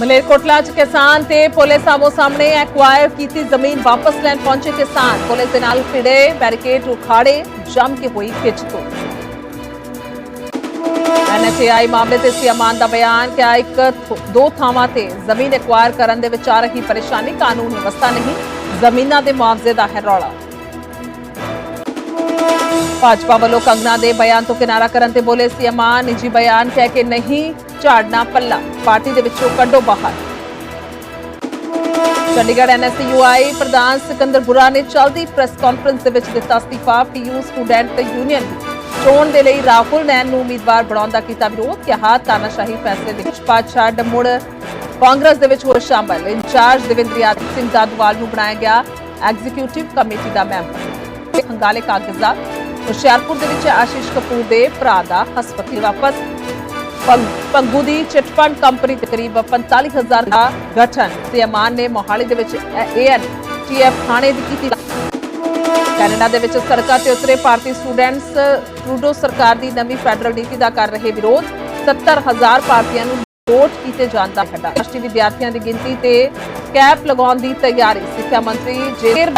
ਮਲੇਰਕੋਟਲਾ ਚ ਕਿਸਾਨ ਤੇ ਪੁਲਿਸ ਆਮੋ ਸਾਹਮਣੇ ਐਕਵਾਇਰ ਕੀਤੀ ਜ਼ਮੀਨ ਵਾਪਸ ਲੈਣ ਪਹੁੰਚੇ ਕਿਸਾਨ। ਪੁਲਿਸ ਦੇ ਨਾਲ ਭਿੜੇ ਬੈਰੀਕੇਡ ਉਖਾੜੇ ਜੰਮ ਕੇ ਹੋਈ ਖਿੱਚਤੋੜ ਐਨਐਚਏਆਈ ਮਾਮਲੇ ਤੇ ਸੀ ਦਾ ਬਿਆਨ ਕਿ ਇੱਕ ਦੋ ਥਾਵਾਂ ਤੇ ਜ਼ਮੀਨ ਐਕਵਾਇਰ ਕਰਨ ਦੇ ਵਿੱਚ ਆ ਰਹੀ ਪਰੇਸ਼ਾਨੀ ਕਾਨੂੰਨ ਵਿਵਸਥਾ ਨਹੀਂ, ਜ਼ਮੀਨਾਂ ਦੇ ਮੁਆਵਜ਼ੇ ਦਾ ਹੈ ਰੌਲਾ। ਭਾਜਪਾ ਵੱਲੋਂ ਕੰਗਨਾ ਦੇ ਬਿਆਨ ਤੋਂ ਕਿਨਾਰਾ ਕਰਨ ਤੇ ਬੋਲੇ ਸੀ ਅਮਾਨ, ਨਿੱਜੀ ਬਿਆਨ ਕਹਿ ਕੇ ਨਹੀਂ ਝਾੜਨਾ ਪੱਲਾ। ਪਾਰਟੀ ਦੇ ਵਿੱਚੋਂ ਕੱਢੋ ਬਾਹਰ। ਚੰਡੀਗੜ੍ਹ ਐਨਐਸਯੂਆਈ ਪ੍ਰਧਾਨ ਸਿਕੰਦਰ ਬੁਰਾ ਨੇ ਚਲਦੀ ਪ੍ਰੈਸ ਕਾਨਫਰੰਸ ਦੇ ਵਿੱਚ ਦਿੱਤਾ ਅਸਤੀਫਾ। ਪੀਯੂ ਸਟੂਡੈਂਟ ਯੂਨੀਅਨ ਚੋਣ ਦੇ ਲਈ ਰਾਹੁਲ ਨੈਨ ਨੂੰ ਉਮੀਦਵਾਰ ਬਣਾਉਣ ਦਾ ਕੀਤਾ ਵਿਰੋਧ। ਕਿਹਾ, ਤਾਨਾਸ਼ਾਹੀ ਫੈਸਲੇ ਦੇ ਵਿੱਚ ਪਾਤਸ਼ਾਹ ਡਮੁੜ। ਕਾਂਗਰਸ ਦੇ ਵਿੱਚ ਹੋ ਸ਼ਾਮਲ। ਇੰਚਾਰਜ ਦਵਿੰਦਰਿਆ ਸਿੰਘ ਦਾਦਵਾਲ ਨੂੰ ਬਣਾਇਆ ਗਿਆ ਐਗਜ਼ੀਕਿਊਟਿਵ ਕਮੇਟੀ ਦਾ ਮੈਂਬਰ। ਖੰਗਾਲੇ ਕਾਗਜ਼ਾਤ। ਹੁਸ਼ਿਆਰਪੁਰ ਦੇ ਵਿੱਚ ਆਸ਼ੀਸ਼ ਕਪੂਰ ਦੇ ਭਰਾ ਦਾ ਹਸਪਤਾਲ ਵਾਪਸ। ਪੰਗੂ ਦੀ ਚਿਟਫੰਡ ਕੰਪਨੀ ਦੇ 45000 ਦਾ ਗਠਨ ਤੇ ਨੇ ਮੋਹਾਲੀ ਦੇ ਵਿੱਚ ਏਐਨ ਟੀਐਫ ਥਾਣੇ ਦੀ ਕੀਤੀ ਕੈਨੇਡਾ ਦੇ ਵਿੱਚ ਸੜਕਾਂ ਤੇ ਉਤਰੇ ਭਾਰਤੀ ਸਟੂਡੈਂਟਸ, ਟਰੂਡੋ ਸਰਕਾਰ ਦੀ ਨਵੀਂ ਫੈਡਰਲ ਨੀਤੀ ਦਾ ਕਰ ਰਹੇ ਵਿਰੋਧ। 70000 ਭਾਰਤੀਆਂ ਨੂੰ ਵੋਟ ਕੀਤੇ ਜਾਣ ਦਾ ਹੱਡਾ। ਰਾਸ਼ਟਰੀ ਵਿਦਿਆਰਥੀਆਂ ਦੀ ਗਿਣਤੀ ਤੇ ਕੈਪ ਲਗਾਉਣ ਦੀ ਤਿਆਰੀ। ਸਿੱਖਿਆ ਮੰਤਰੀ ਜੇਰ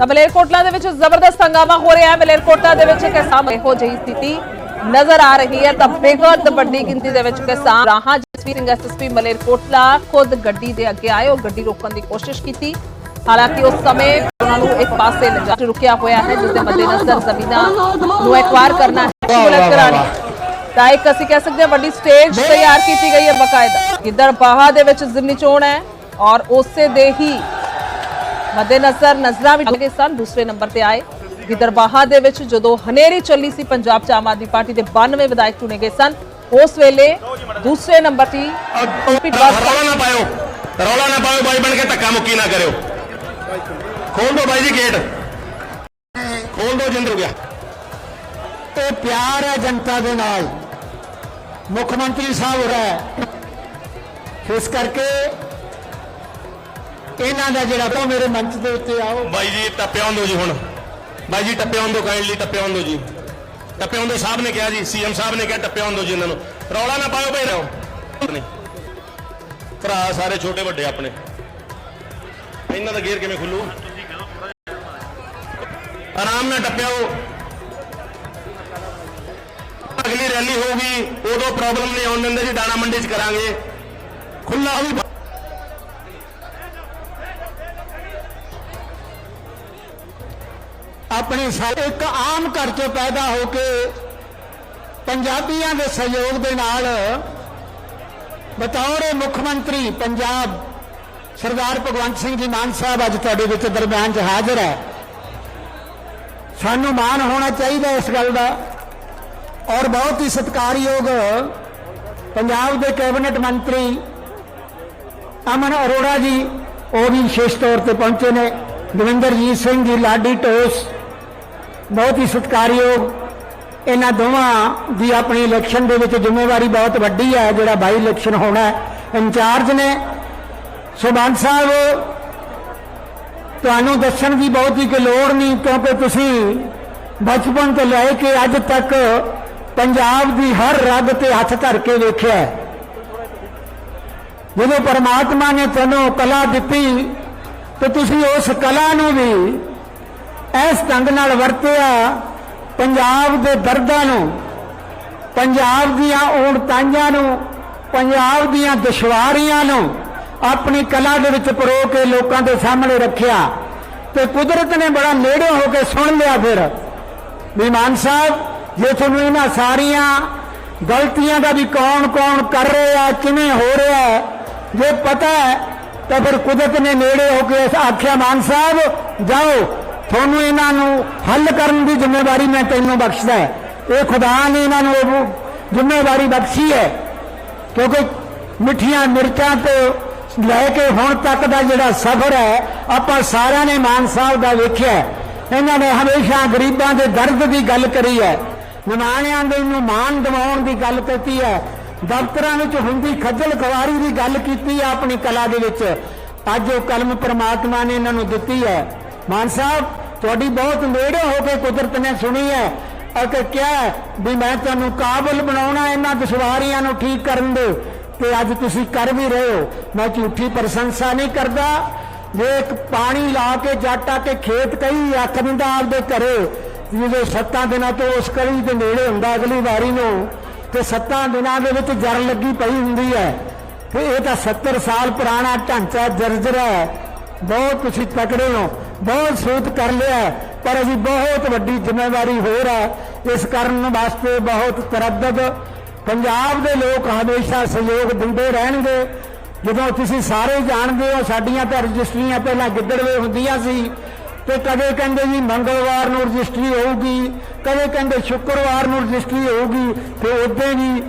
ਤਾਂ ਮਲੇਰਕੋਟਲਾ ਦੇ ਵਿੱਚ ਜ਼ਬਰਦਸਤ ਹੰਗਾਮਾ ਹੋ ਰਿਹਾ ਹੈ। ਮਲੇਰਕੋਟਲਾ ਦੇ ਵਿੱਚ ਕਿਸਾਨ ਇਹੋ ਜਿਹੀ ਸਥਿਤੀ ਨਜ਼ਰ ਆ ਰਹੀ ਹੈ ਤਾਂ ਬੇਹੱਦ ਵੱਡੀ ਗਿਣਤੀ ਦੇ ਵਿੱਚ ਕਿਸਾਨ ਰਾਹਾਂ ਜਸਵੀਰ ਸਿੰਘ ਐਸਐਸਪੀ ਮਲੇਰਕੋਟਲਾ ਖੁਦ ਗੱਡੀ ਦੇ ਅੱਗੇ ਆਏ ਔਰ ਗੱਡੀ ਰੋਕਣ ਦੀ ਕੋਸ਼ਿਸ਼ ਕੀਤੀ। ਹਾਲਾਂਕਿ ਉਸ ਸਮੇਂ ਉਹਨਾਂ ਨੂੰ ਇੱਕ ਪਾਸੇ ਲਿਜਾ ਰੁਕਿਆ ਹੋਇਆ ਹੈ ਜਿਸ ਦੇ ਮੱਦੇਨਜ਼ਰ ਜ਼ਮੀਨਾਂ ਨੂੰ ਐਕਵਾਇਰ ਕਰਨਾ ਹੈ। ਸਹੂਲਤ ਕਰਾਣੀ ਤਾਂ ਇੱਕ ਅਸੀਂ ਕਹਿ ਸਕਦੇ ਹਾਂ ਵੱਡੀ ਸਟੇਜ ਤਿਆਰ ਕੀਤੀ ਗਈ ਹੈ ਬਕਾਇਦਾ। ਗਿੱਦੜ ਬਾਹਾ ਦੇ ਵਿੱਚ ਜ਼ਿਮਨੀ ਚੋਣ ਹੈ ਔਰ ਉਸੇ ਦੇ ਹੀ ਮੱਦੇਨਜ਼ਰ ਨਜ਼ਰਾਂ ਵੀ ਲੱਗੇ ਸਨ ਦੂਸਰੇ ਨੰਬਰ ਤੇ ਆਏ। ਗਿੱਦੜਬਾਹਾ ਦੇ ਵਿੱਚ ਜਦੋਂ ਹਨੇਰੀ ਚੱਲੀ ਸੀ ਪੰਜਾਬ ਚ ਆਮ ਆਦਮੀ ਪਾਰਟੀ ਦੇ 92 ਵਿਧਾਇਕ ਚੁਣੇ ਗਏ ਸਨ। ਉਸ ਵੇਲੇ ਦੂਸਰੇ ਨੰਬਰ ਤੇ ਰੌਲਾ ਨਾ ਪਾਇਓ। ਰੌਲਾ ਨਾ ਪਾਇਓ ਬਾਈ ਬਣ ਕੇ ਧੱਕਾ ਮੁੱਕੀ ਨਾ ਕਰਿਓ। ਖੋਲ ਦੋ ਬਾਈ ਜੀ ਗੇਟ ਖੋਲ ਦੋ ਜਿੰਦਰ ਗਿਆ। ਇਹ ਪਿਆਰ ਹੈ ਜਨਤਾ ਦੇ ਨਾਲ। ਮੁੱਖ ਮੰਤਰੀ ਸਾਹਿਬ ਹੋ ਰਿਹਾ। ਹੈ ਇਸ ਕਰਕੇ ਇਹਨਾਂ ਦਾ ਜਿਹੜਾ, ਤੋਂ ਮੇਰੇ ਮੰਚ ਦੇ ਉੱਤੇ ਆਓ। ਬਾਈ ਜੀ ਟੱਪਿਆਉਂ ਦੋ ਜੀ ਹੁਣ। ਬਾਈ ਜੀ ਟੱਪਿਆਉਂ ਦੋ ਕਾਈਂਡਲੀ ਟੱਪਿਆਉਂ ਦੋ ਜੀ। ਟੱਪਿਆਉਂ ਦੋ, ਸਾਹਿਬ ਨੇ ਕਿਹਾ ਜੀ, ਸੀਐਮ ਸਾਹਿਬ ਨੇ ਕਿਹਾ ਟੱਪਿਆਉਂ ਦੋ ਜੀ ਇਹਨਾਂ ਨੂੰ। ਰੌਲਾ ਨਾ ਪਾਇਓ ਭਾਈ ਰਹੋ। ਭਰਾ ਸਾਰੇ ਛੋਟੇ ਵੱਡੇ ਆਪਣੇ। ਇਹਨਾਂ ਦਾ ਗੇਰ ਕਿਵੇਂ ਖੁੱਲੂ? ਆਰਾਮ ਨਾਲ ਟੱਪਿਆਓ ਅਗਲੀ ਰੈਲੀ ਹੋਊਗੀ, ਉਦੋਂ ਪ੍ਰੋਬਲਮ ਨਹੀਂ ਆਉਣ ਦਿੰਦੇ ਜੀ ਦਾਣਾ ਮੰਡੀ 'ਚ ਕਰਾਂਗੇ। ਖੁੱਲਾ ਵੀ ਆਪਣੇ ਸਾਰੇ ਇੱਕ ਆਮ ਘਰ ਚੋਂ ਪੈਦਾ ਹੋ ਕੇ ਪੰਜਾਬੀਆਂ ਦੇ ਸਹਿਯੋਗ ਦੇ ਨਾਲ ਬਤੌਰ ਮੁੱਖ ਮੰਤਰੀ ਪੰਜਾਬ ਸਰਦਾਰ ਭਗਵੰਤ ਸਿੰਘ ਜੀ ਮਾਨ ਸਾਹਿਬ ਅੱਜ ਤੁਹਾਡੇ ਵਿੱਚ ਦਰਮਿਆਨ 'ਚ ਹਾਜ਼ਰ ਹੈ। ਸਾਨੂੰ ਮਾਣ ਹੋਣਾ ਚਾਹੀਦਾ ਇਸ ਗੱਲ ਦਾ ਔਰ ਬਹੁਤ ਹੀ ਸਤਿਕਾਰਯੋਗ ਪੰਜਾਬ ਦੇ ਕੈਬਨਿਟ ਮੰਤਰੀ ਅਮਨ ਅਰੋੜਾ ਜੀ, ਉਹ ਵੀ ਵਿਸ਼ੇਸ਼ ਤੌਰ ਤੇ ਪਹੁੰਚੇ ਨੇ। ਦਵਿੰਦਰਜੀਤ ਸਿੰਘ ਜੀ, ਲਾਡੀ ਟੋਸ ਬਹੁਤ ਹੀ ਸਤਿਕਾਰਯੋਗ ਇਹਨਾਂ ਦੋਵਾਂ ਦੀ ਆਪਣੀ ਇਲੈਕਸ਼ਨ ਦੇ ਵਿੱਚ ਜ਼ਿੰਮੇਵਾਰੀ ਬਹੁਤ ਵੱਡੀ ਹੈ, ਜਿਹੜਾ ਬਾਈ ਇਲੈਕਸ਼ਨ ਹੋਣਾ ਹੈ। ਇੰਚਾਰਜ ਨੇ ਸੁਬੰਦ ਸਾਹਿਬ, ਤੁਹਾਨੂੰ ਦੱਸਣ ਦੀ ਬਹੁਤ ਹੀ ਕੋਈ ਲੋੜ ਨਹੀਂ, ਕਿਉਂਕਿ ਤੁਸੀਂ ਬਚਪਨ ਤੋਂ ਲੈ ਕੇ ਅੱਜ ਤੱਕ ਪੰਜਾਬ ਦੀ ਹਰ ਰਗ ਤੇ ਹੱਥ ਧਰ ਕੇ ਵੇਖਿਆ ਜਦੋਂ ਪਰਮਾਤਮਾ ਨੇ ਤੁਹਾਨੂੰ ਕਲਾ ਦਿੱਤੀ, ਤੇ ਤੁਸੀਂ ਉਸ ਕਲਾ ਨੂੰ ਵੀ ਇਸ ਢੰਗ ਨਾਲ ਵਰਤਿਆ, ਪੰਜਾਬ ਦੇ ਦਰਦਾਂ ਨੂੰ, ਪੰਜਾਬ ਦੀਆਂ ਔੜਤਾਂਆਂ ਨੂੰ, ਪੰਜਾਬ ਦੀਆਂ ਦੁਸ਼ਵਾਰੀਆਂ ਨੂੰ ਆਪਣੀ ਕਲਾ ਦੇ ਵਿੱਚ ਪਰੋ ਕੇ ਲੋਕਾਂ ਦੇ ਸਾਹਮਣੇ ਰੱਖਿਆ ਤੇ ਕੁਦਰਤ ਨੇ ਬੜਾ ਨੇੜੇ ਹੋ ਕੇ ਸੁਣ ਲਿਆ ਫਿਰ। ਵੀ ਮਾਨ ਸਾਹਿਬ, ਜੇ ਤੁਹਾਨੂੰ ਇਹਨਾਂ ਸਾਰੀਆਂ ਗਲਤੀਆਂ ਦਾ ਵੀ ਕੌਣ ਕੌਣ ਕਰ ਰਿਹਾ, ਕਿਵੇਂ ਹੋ ਰਿਹਾ, ਜੇ ਪਤਾ ਹੈ, ਤਾਂ ਫਿਰ ਕੁਦਰਤ ਨੇ ਨੇੜੇ ਹੋ ਕੇ ਆਖਿਆ, ਮਾਨ ਸਾਹਿਬ, ਜਾਓ। ਤੁਹਾਨੂੰ ਇਹਨਾਂ ਨੂੰ ਹੱਲ ਕਰਨ ਦੀ ਜ਼ਿੰਮੇਵਾਰੀ ਮੈਂ ਤੈਨੂੰ ਬਖਸ਼ਦਾ ਹੈ। ਇਹ ਖੁਦਾ ਨੇ ਇਹਨਾਂ ਨੂੰ ਉਹ ਜ਼ਿੰਮੇਵਾਰੀ ਬਖਸ਼ੀ ਹੈ ਕਿਉਂਕਿ ਮਿੱਠੀਆਂ ਮਿਰਚਾਂ ਤੋਂ ਲੈ ਕੇ ਹੁਣ ਤੱਕ ਦਾ ਜਿਹੜਾ ਸਫ਼ਰ ਹੈ, ਆਪਾਂ ਸਾਰਿਆਂ ਨੇ ਮਾਨ ਸਾਹਿਬ ਦਾ ਵੇਖਿਆ ਇਹਨਾਂ ਨੇ ਹਮੇਸ਼ਾ ਗਰੀਬਾਂ ਦੇ ਦਰਦ ਦੀ ਗੱਲ ਕਰੀ ਹੈ, ਨਿਮਾਣਿਆਂ ਦੇ ਨੂੰ ਮਾਨ ਦਿਵਾਉਣ ਦੀ ਗੱਲ ਕੀਤੀ ਹੈ, ਦਫ਼ਤਰਾਂ ਵਿੱਚ ਹੁੰਦੀ ਖੱਜਲ ਖਵਾਰੀ ਦੀ ਗੱਲ ਕੀਤੀ ਹੈ ਆਪਣੀ ਕਲਾ ਦੇ ਵਿੱਚ। ਅੱਜ ਉਹ ਕਲਮ ਪ੍ਰਮਾਤਮਾ ਨੇ ਇਹਨਾਂ ਨੂੰ ਦਿੱਤੀ ਹੈ। ਮਾਨ ਸਾਹਿਬ ਤੁਹਾਡੀ ਬਹੁਤ ਨੇੜੇ ਹੋ ਕੇ ਕੁਦਰਤ ਨੇ ਸੁਣੀ ਹੈ ਅਤੇ ਕਿਹਾ ਵੀ ਮੈਂ ਤੁਹਾਨੂੰ ਕਾਬਲ ਬਣਾਉਣਾ ਇਹਨਾਂ ਦੁਸ਼ਵਾਰੀਆਂ ਨੂੰ ਠੀਕ ਕਰਨ ਦੇ। ਤੇ ਅੱਜ ਤੁਸੀਂ ਕਰ ਵੀ ਰਹੇ ਹੋ। ਮੈਂ ਝੂਠੀ ਪ੍ਰਸ਼ੰਸਾ ਨਹੀਂ ਕਰਦਾ। ਜੇ ਇੱਕ ਪਾਣੀ ਲਾ ਕੇ, ਜੱਟ ਆ ਕੇ ਖੇਤ ਕਈ ਅੱਖ ਦਿੰਦਾ ਆਪਦੇ ਘਰੇ ਜਦੋਂ ਸੱਤਾਂ ਦਿਨਾਂ ਤੋਂ ਉਸ ਕਲੀ ਦੇ ਨੇੜੇ ਹੁੰਦਾ ਅਗਲੀ ਵਾਰੀ ਨੂੰ, ਤੇ ਸੱਤਾਂ ਦਿਨਾਂ ਦੇ ਵਿੱਚ ਜਰ ਲੱਗੀ ਪਈ ਹੁੰਦੀ ਹੈ। ਤੇ ਇਹ ਤਾਂ 70 ਸਾਲ ਪੁਰਾਣਾ ਢਾਂਚਾ, ਜਰਜਰ ਹੈ। ਬਹੁਤ ਤੁਸੀਂ ਤਕੜੇ ਹੋ। ਬਹੁਤ ਸੋਚ ਕਰ ਲਿਆ ਪਰ ਅਸੀਂ ਬਹੁਤ ਵੱਡੀ ਜ਼ਿੰਮੇਵਾਰੀ ਹੋਰ ਹੈ, ਇਸ ਕਰਨ ਵਾਸਤੇ ਬਹੁਤ ਤਰੱਦਦ ਪੰਜਾਬ ਦੇ ਲੋਕ ਹਮੇਸ਼ਾ ਸਹਿਯੋਗ ਦਿੰਦੇ ਰਹਿਣਗੇ। ਜਦੋਂ ਤੁਸੀਂ ਸਾਰੇ ਜਾਣਦੇ ਹੋ, ਸਾਡੀਆਂ ਤਾਂ ਰਜਿਸਟਰੀਆਂ ਪਹਿਲਾਂ ਗਿੱਦੜਵੇ ਹੁੰਦੀਆਂ ਸੀ, ਤੇ ਕਦੇ ਕਹਿੰਦੇ ਜੀ ਮੰਗਲਵਾਰ ਨੂੰ ਰਜਿਸਟਰੀ ਹੋਊਗੀ, ਕਦੇ ਕਹਿੰਦੇ ਸ਼ੁੱਕਰਵਾਰ ਨੂੰ ਰਜਿਸਟਰੀ ਹੋਊਗੀ, ਤੇ ਉਦੋਂ ਵੀ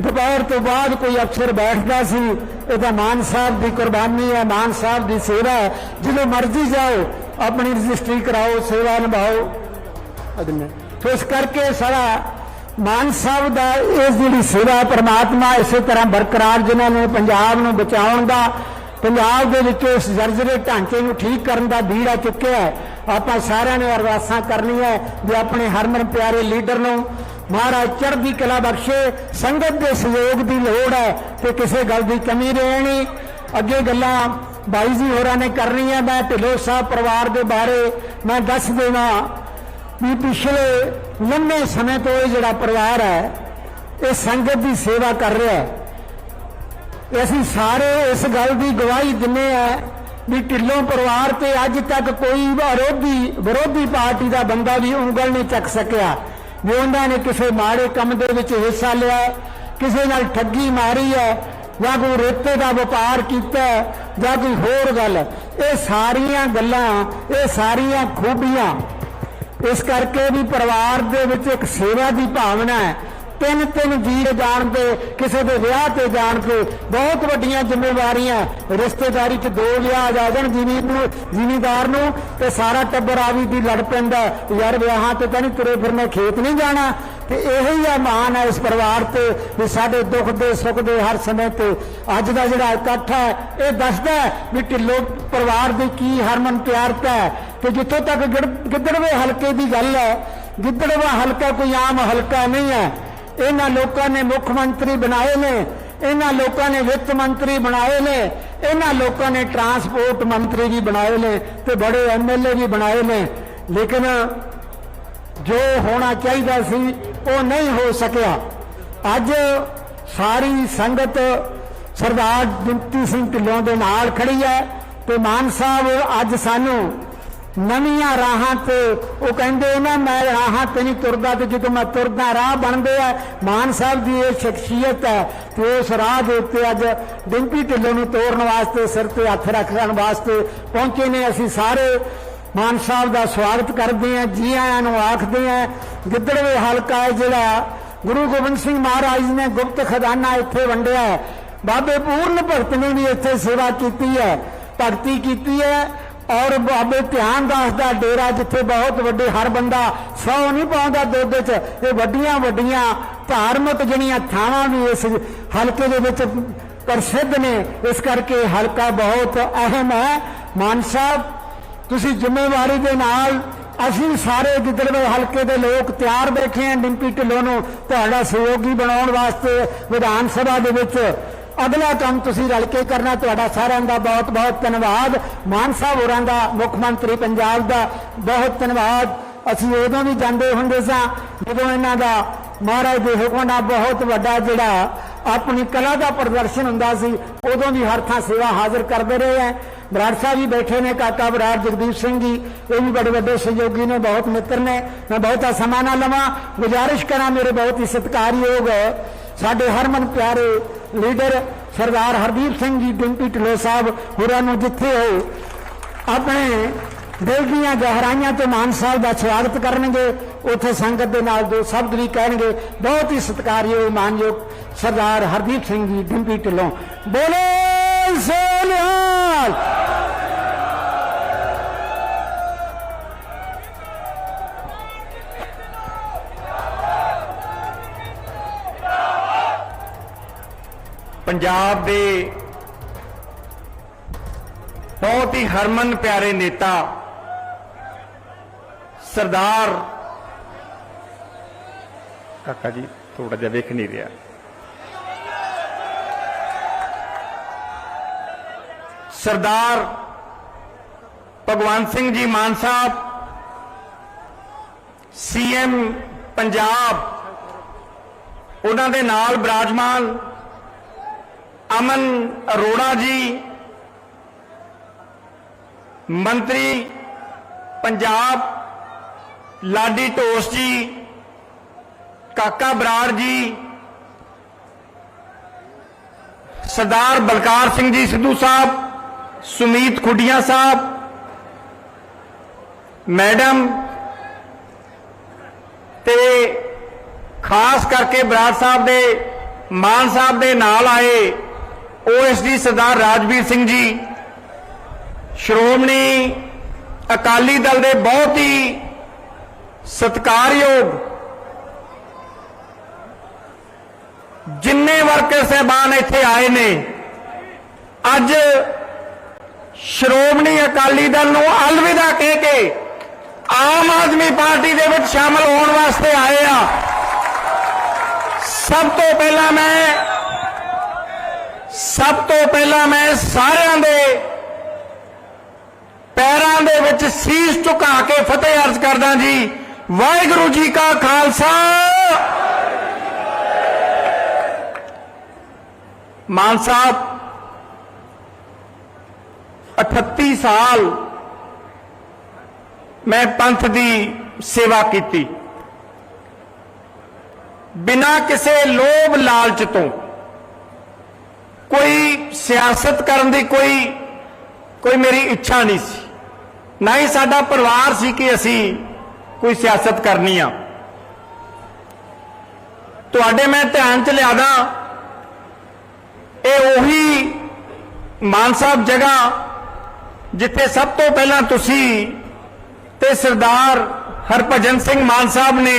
ਦੁਪਹਿਰ ਤੋਂ ਬਾਅਦ ਕੋਈ ਅਫਸਰ ਬੈਠਦਾ ਸੀ ਇਹ ਤਾਂ ਮਾਨ ਸਾਹਿਬ ਦੀ ਕੁਰਬਾਨੀ ਹੈ, ਮਾਨ ਸਾਹਿਬ ਦੀ ਸੇਵਾ ਹੈ। ਜਦੋਂ ਮਰਜ਼ੀ ਜਾਓ, ਆਪਣੀ ਰਜਿਸਟਰੀ ਕਰਾਓ, ਸੇਵਾ ਨਿਭਾਓ। ਅਦਨੇ ਤੋਂ ਇਸ ਕਰਕੇ ਸਾਰਾ ਮਾਨ ਸਾਹਿਬ ਦਾ ਇਹ ਜਿਹੜੀ ਸੇਵਾ ਪਰਮਾਤਮਾ ਇਸੇ ਤਰ੍ਹਾਂ ਬਰਕਰਾਰ ਜਿਨ੍ਹਾਂ ਨੇ ਪੰਜਾਬ ਨੂੰ ਬਚਾਉਣ ਦਾ, ਪੰਜਾਬ ਦੇ ਵਿੱਚ ਇਸ ਜਰਜਰੇ ਢਾਂਚੇ ਨੂੰ ਠੀਕ ਕਰਨ ਦਾ ਬੀੜਾ ਚੁੱਕਿਆ ਹੈ। ਆਪਾਂ ਸਾਰਿਆਂ ਨੇ ਅਰਦਾਸਾਂ ਕਰਨੀਆਂ ਹੈ ਵੀ ਆਪਣੇ ਹਰਮਨ ਪਿਆਰੇ ਲੀਡਰ ਨੂੰ ਮਹਾਰਾਜ ਚੜ੍ਹਦੀ ਕਲਾ ਬਖਸ਼ੇ, ਸੰਗਤ ਦੇ ਸਹਿਯੋਗ ਦੀ ਲੋੜ ਹੈ ਤੇ ਕਿਸੇ ਗੱਲ ਦੀ ਕਮੀ ਰਹਿਣੀ ਅੱਗੇ ਗੱਲਾਂ ਬਾਈ ਜੀ ਹੋਰਾਂ ਨੇ ਕਰਨੀਆਂ, ਮੈਂ ਢਿੱਲੋਂ ਸਾਹਿਬ ਪਰਿਵਾਰ ਦੇ ਬਾਰੇ ਮੈਂ ਦੱਸ ਦੇਵਾਂ ਵੀ ਪਿਛਲੇ ਲੰਮੇ ਸਮੇਂ ਤੋਂ ਇਹ ਜਿਹੜਾ ਪਰਿਵਾਰ ਹੈ, ਇਹ ਸੰਗਤ ਦੀ ਸੇਵਾ ਕਰ ਰਿਹਾ ਹੈ। ਅਸੀਂ ਸਾਰੇ ਇਸ ਗੱਲ ਦੀ ਗਵਾਹੀ ਦਿੰਨੇ ਆ ਵੀ ਢਿੱਲੋਂ ਪਰਿਵਾਰ ਤੇ ਅੱਜ ਤੱਕ ਕੋਈ ਵਿਰੋਧੀ ਵਿਰੋਧੀ ਪਾਰਟੀ ਦਾ ਬੰਦਾ ਵੀ ਉਂਗਲ ਨਹੀਂ ਚੱਕ ਸਕਿਆ। ਵੀ ਉਹਨਾਂ ਨੇ ਕਿਸੇ ਮਾੜੇ ਕੰਮ ਦੇ ਵਿੱਚ ਹਿੱਸਾ ਲਿਆ, ਕਿਸੇ ਨਾਲ ਠੱਗੀ ਮਾਰੀ ਹੈ, ਜਾਂ ਕੋਈ ਰੇਤੇ ਦਾ ਵਪਾਰ ਕੀਤਾ ਜਾਂ ਕੋਈ ਹੋਰ ਗੱਲ ਇਹ ਸਾਰੀਆਂ ਗੱਲਾਂ, ਇਹ ਸਾਰੀਆਂ ਖੂਬੀਆਂ, ਇਸ ਕਰਕੇ ਵੀ ਪਰਿਵਾਰ ਦੇ ਵਿੱਚ ਇੱਕ ਸੇਵਾ ਦੀ ਭਾਵਨਾ ਹੈ ਤਿੰਨ ਤਿੰਨ ਜੀਅ ਜਾਣ ਤੇ ਕਿਸੇ ਦੇ ਵਿਆਹ ਤੇ ਜਾਣ ਤੇ ਬਹੁਤ ਵੱਡੀਆਂ ਜ਼ਿੰਮੇਵਾਰੀਆਂ ਰਿਸ਼ਤੇਦਾਰੀ 'ਚ ਦੋ ਵਿਆਹ ਆ ਜਾਣ ਜਿਵੇਂ ਨੂੰ, ਜ਼ਿਮੀਦਾਰ ਨੂੰ, ਤੇ ਸਾਰਾ ਟੱਬਰ ਆਵੀ ਦੀ ਲੜ ਪੈਂਦਾ ਯਾਰ ਵਿਆਹਾਂ ਤੇ ਤਾਂ ਨਹੀਂ ਤੁਰੇ ਫਿਰਨੇ, ਖੇਤ ਨਹੀਂ ਜਾਣਾ। ਤੇ ਇਹੋ ਹੀ ਆ ਮਾਨ ਹੈ ਇਸ ਪਰਿਵਾਰ ਤੇ ਵੀ ਸਾਡੇ ਦੁੱਖ ਦੇ, ਸੁੱਖ ਦੇ ਹਰ ਸਮੇਂ ਤੇ। ਅੱਜ ਦਾ ਜਿਹੜਾ ਇਕੱਠ ਹੈ, ਇਹ ਦੱਸਦਾ ਵੀ ਢਿੱਲੋਂ ਪਰਿਵਾਰ ਦੀ ਕੀ ਹਰਮਨ ਪਿਆਰਤਾ ਹੈ। ਤੇ ਜਿੱਥੋਂ ਤੱਕ ਗਿੜ- ਗਿੱਦੜਵੇ ਹਲਕੇ ਦੀ ਗੱਲ ਹੈ, ਗਿੱਦੜਵਾ ਹਲਕਾ ਕੋਈ ਆਮ ਹਲਕਾ ਨਹੀਂ ਹੈ। ਇਹਨਾਂ ਲੋਕਾਂ ਨੇ ਮੁੱਖ ਮੰਤਰੀ ਬਣਾਏ ਨੇ, ਇਹਨਾਂ ਲੋਕਾਂ ਨੇ ਵਿੱਤ ਮੰਤਰੀ ਬਣਾਏ ਨੇ, ਇਹਨਾਂ ਲੋਕਾਂ ਨੇ ਟਰਾਂਸਪੋਰਟ ਮੰਤਰੀ ਵੀ ਬਣਾਏ ਨੇ ਤੇ ਬੜੇ ਐਮਐਲਏ ਵੀ ਬਣਾਏ ਨੇ। ਲੇਕਿਨ ਜੋ ਹੋਣਾ ਚਾਹੀਦਾ ਸੀ, ਉਹ ਨਹੀਂ ਹੋ ਸਕਿਆ। ਅੱਜ ਸਾਰੀ ਸੰਗਤ ਸਰਦਾਰ ਜਿੰਤੀ ਸਿੰਘ ਢਿੱਲੋਂ ਦੇ ਨਾਲ ਖੜੀ ਹੈ ਤੇ ਮਾਨ ਸਾਹਿਬ, ਅੱਜ ਸਾਨੂੰ ਨਵੀਆਂ ਰਾਹਾਂ ਤੇ। ਉਹ ਕਹਿੰਦੇ, ਨਾ, ਮੈਂ ਰਾਹਾਂ ਤੇ ਨਹੀਂ ਤੁਰਦਾ ਤੇ ਜਦੋਂ ਮੈਂ ਤੁਰਦਾ, ਰਾਹ ਬਣਦੇ ਆ। ਮਾਨ ਸਾਹਿਬ ਦੀ ਇਹ ਸ਼ਖਸੀਅਤ ਹੈ ਤੇ ਉਸ ਰਾਹ ਦੇ ਉੱਤੇ ਅੱਜ ਡਿੰਪੀ ਢਿੱਲੋਂ ਨੂੰ ਤੋੜਨ ਵਾਸਤੇ, ਸਿਰ ਤੇ ਹੱਥ ਰੱਖਣ ਵਾਸਤੇ ਪਹੁੰਚੇ ਨੇ। ਅਸੀਂ ਸਾਰੇ ਮਾਨ ਸਾਹਿਬ ਦਾ ਸਵਾਗਤ ਕਰਦੇ ਆ ਜੀ ਆਇਆਂ ਨੂੰ ਆਖਦੇ ਆ ਗਿੱਦੜਵੇ ਹਲਕਾ ਹੈ ਜਿਹੜਾ ਗੁਰੂ ਗੋਬਿੰਦ ਸਿੰਘ ਮਹਾਰਾਜ ਨੇ ਗੁਪਤ ਖਜ਼ਾਨਾ ਇੱਥੇ ਵੰਡਿਆ ਹੈ। ਬਾਬੇ ਪੂਰਨ ਭਗਤ ਨੇ ਵੀ ਇੱਥੇ ਸੇਵਾ ਕੀਤੀ ਹੈ, ਭਗਤੀ ਕੀਤੀ ਹੈ। ਔਰ ਬਾਬੇ ਧਿਆਨ ਦਾਸ ਦਾ ਡੇਰਾ ਜਿੱਥੇ ਬਹੁਤ ਵੱਡੇ ਹਰ ਬੰਦਾ ਸੌ ਨਹੀਂ ਪਾਉਂਦਾ ਦੁੱਧ ਚ ਇਹ ਵੱਡੀਆਂ ਵੱਡੀਆਂ ਧਾਰਮਿਕ ਜਿਹੜੀਆਂ ਥਾਵਾਂ ਵੀ ਇਸ ਹਲਕੇ ਦੇ ਵਿੱਚ ਪ੍ਰਸਿੱਧ ਨੇ, ਇਸ ਕਰਕੇ ਹਲਕਾ ਬਹੁਤ ਅਹਿਮ ਹੈ। ਮਾਨ ਸਾਹਿਬ, ਤੁਸੀਂ ਜ਼ਿੰਮੇਵਾਰੀ ਦੇ ਨਾਲ ਅਸੀਂ ਸਾਰੇ ਗਿੱਦੜਵੇ ਹਲਕੇ ਦੇ ਲੋਕ ਤਿਆਰ ਬੈਠੇ ਹਾਂ, ਡਿੰਪੀ ਢਿੱਲੋਂ ਨੂੰ ਤੁਹਾਡਾ ਸਹਿਯੋਗੀ ਬਣਾਉਣ ਵਾਸਤੇ ਵਿਧਾਨ ਸਭਾ ਦੇ ਵਿੱਚ। ਅਗਲਾ ਕੰਮ ਤੁਸੀਂ ਰਲ ਕੇ ਕਰਨਾ। ਤੁਹਾਡਾ ਸਾਰਿਆਂ ਦਾ ਬਹੁਤ ਬਹੁਤ ਧੰਨਵਾਦ। ਮਾਨ ਸਾਹਿਬ ਹੋਰਾਂ ਦਾ, ਮੁੱਖ ਮੰਤਰੀ ਪੰਜਾਬ ਦਾ ਬਹੁਤ ਧੰਨਵਾਦ। ਅਸੀਂ ਉਦੋਂ ਵੀ ਜਾਂਦੇ ਹੁੰਦੇ ਸਾਂ, ਜਦੋਂ ਇਹਨਾਂ ਦਾ ਮਹਾਰਾਜ ਦੇ ਹੁਕਮ ਨਾਲ ਬਹੁਤ ਵੱਡਾ ਜਿਹੜਾ ਆਪਣੀ ਕਲਾ ਦਾ ਪ੍ਰਦਰਸ਼ਨ ਹੁੰਦਾ ਸੀ, ਉਦੋਂ ਵੀ ਹਰ ਥਾਂ ਸੇਵਾ ਹਾਜ਼ਰ ਕਰਦੇ ਰਹੇ ਹੈ ਬਰਾੜ ਸਾਹਿਬ ਵੀ ਬੈਠੇ ਨੇ, ਕਾਕਾ ਬਰਾੜ ਜਗਦੀਪ ਸਿੰਘ ਜੀ, ਇਹ ਵੀ ਬੜੇ ਵੱਡੇ ਸਹਿਯੋਗੀ ਨੇ, ਬਹੁਤ ਮਿੱਤਰ ਨੇ। ਮੈਂ ਬਹੁਤਾ ਸਮਾਂ ਨਾ ਲਵਾਂ, ਗੁਜ਼ਾਰਿਸ਼ ਕਰਾਂ, ਮੇਰੇ ਬਹੁਤ ਹੀ ਸਤਿਕਾਰਯੋਗ ਸਾਡੇ ਹਰਮਨ ਪਿਆਰੇ ਲੀਡਰ ਸਰਦਾਰ ਹਰਦੀਪ ਸਿੰਘ ਜੀ, ਡਿੰਪੀ ਢਿੱਲੋਂ ਸਾਹਿਬ ਹੋਰਾਂ ਨੂੰ ਜਿੱਥੇ ਹੋ ਆਪਣੇ ਦਿਲ ਦੀਆਂ ਗਹਿਰਾਈਆਂ ਤੋਂ ਮਾਨ ਸਾਹਿਬ ਦਾ ਸਵਾਗਤ ਕਰਨਗੇ, ਉੱਥੇ ਸੰਗਤ ਦੇ ਨਾਲ ਦੋ ਸ਼ਬਦ ਵੀ ਕਹਿਣਗੇ। ਬਹੁਤ ਹੀ ਸਤਿਕਾਰਯੋਗ, ਮਾਨਯੋਗ ਸਰਦਾਰ ਹਰਦੀਪ ਸਿੰਘ ਜੀ, ਡਿੰਪੀ ਢਿੱਲੋਂ। ਬੋਲੇ ਸੋਨਿਹਾਲ! ਪੰਜਾਬ ਦੇ ਬਹੁਤ ਹੀ ਹਰਮਨ ਪਿਆਰੇ ਨੇਤਾ ਸਰਦਾਰ ਕਾਕਾ ਜੀ ਥੋੜਾ ਜਿਹਾ ਵੇਖ ਨਹੀਂ ਰਿਹਾ। ਸਰਦਾਰ ਭਗਵੰਤ ਸਿੰਘ ਜੀ ਮਾਨ ਸਾਹਿਬ, ਸੀਐਮ ਪੰਜਾਬ, ਉਹਨਾਂ ਦੇ ਨਾਲ ਬਿਰਾਜਮਾਨ ਅਮਨ ਅਰੋੜਾ ਜੀ, ਮੰਤਰੀ ਪੰਜਾਬ, ਲਾਡੀ ਢੋਸ ਜੀ, ਕਾਕਾ ਬਰਾੜ ਜੀ, ਸਰਦਾਰ ਬਲਕਾਰ ਸਿੰਘ ਜੀ ਸਿੱਧੂ ਸਾਹਿਬ, ਸੁਮੀਤ ਖੁੱਡੀਆਂ ਸਾਹਿਬ, ਮੈਡਮ ਤੇ ਖਾਸ ਕਰਕੇ ਬਰਾੜ ਸਾਹਿਬ ਦੇ ਮਾਨ ਸਾਹਿਬ ਦੇ ਨਾਲ ਆਏ ਓਐਸਡੀ ਸਰਦਾਰ ਰਾਜਵੀਰ ਸਿੰਘ ਜੀ, ਸ਼੍ਰੋਮਣੀ ਅਕਾਲੀ ਦਲ ਦੇ ਬਹੁਤ ਹੀ ਸਤਿਕਾਰਯੋਗ, ਜਿੰਨੇ ਵਰਕਰ ਸਹਿਬਾਨ ਇੱਥੇ ਆਏ ਨੇ, ਅੱਜ ਸ਼੍ਰੋਮਣੀ ਅਕਾਲੀ ਦਲ ਨੂੰ ਅਲਵਿਦਾ ਕਹਿ ਕੇ ਆਮ ਆਦਮੀ ਪਾਰਟੀ ਦੇ ਵਿੱਚ ਸ਼ਾਮਲ ਹੋਣ ਵਾਸਤੇ ਆਏ ਆ। ਸਭ ਤੋਂ ਪਹਿਲਾਂ ਮੈਂ ਸਭ ਤੋਂ ਪਹਿਲਾਂ ਮੈਂ ਸਾਰਿਆਂ ਦੇ ਪੈਰਾਂ ਦੇ ਵਿੱਚ ਸੀਸ ਝੁਕਾ ਕੇ ਫਤਿਹ ਅਰਜ਼ ਕਰਦਾ ਜੀ। ਵਾਹਿਗੁਰੂ ਜੀ ਕਾ ਖਾਲਸਾ। ਮਾਨ ਸਾਹਿਬ 38 ਸਾਲ ਮੈਂ ਪੰਥ ਦੀ ਸੇਵਾ ਕੀਤੀ। ਬਿਨਾਂ ਕਿਸੇ ਲੋਭ ਲਾਲਚ ਤੋਂ ਸਿਆਸਤ ਕਰਨ ਦੀ ਕੋਈ ਕੋਈ ਮੇਰੀ ਇੱਛਾ ਨਹੀਂ ਸੀ। ਨਾ ਹੀ ਸਾਡਾ ਪਰਿਵਾਰ ਸੀ ਕਿ ਅਸੀਂ ਕੋਈ ਸਿਆਸਤ ਕਰਨੀ ਆ। ਤੁਹਾਡੇ ਮੈਂ ਧਿਆਨ ਚ ਲਿਆਦਾ, ਇਹ ਉਹੀ ਮਾਨ ਸਾਹਿਬ ਜਗ੍ਹਾ ਜਿੱਥੇ ਸਭ ਤੋਂ ਪਹਿਲਾਂ ਤੁਸੀਂ ਤੇ ਸਰਦਾਰ ਹਰਭਜਨ ਸਿੰਘ ਮਾਨ ਸਾਹਿਬ ਨੇ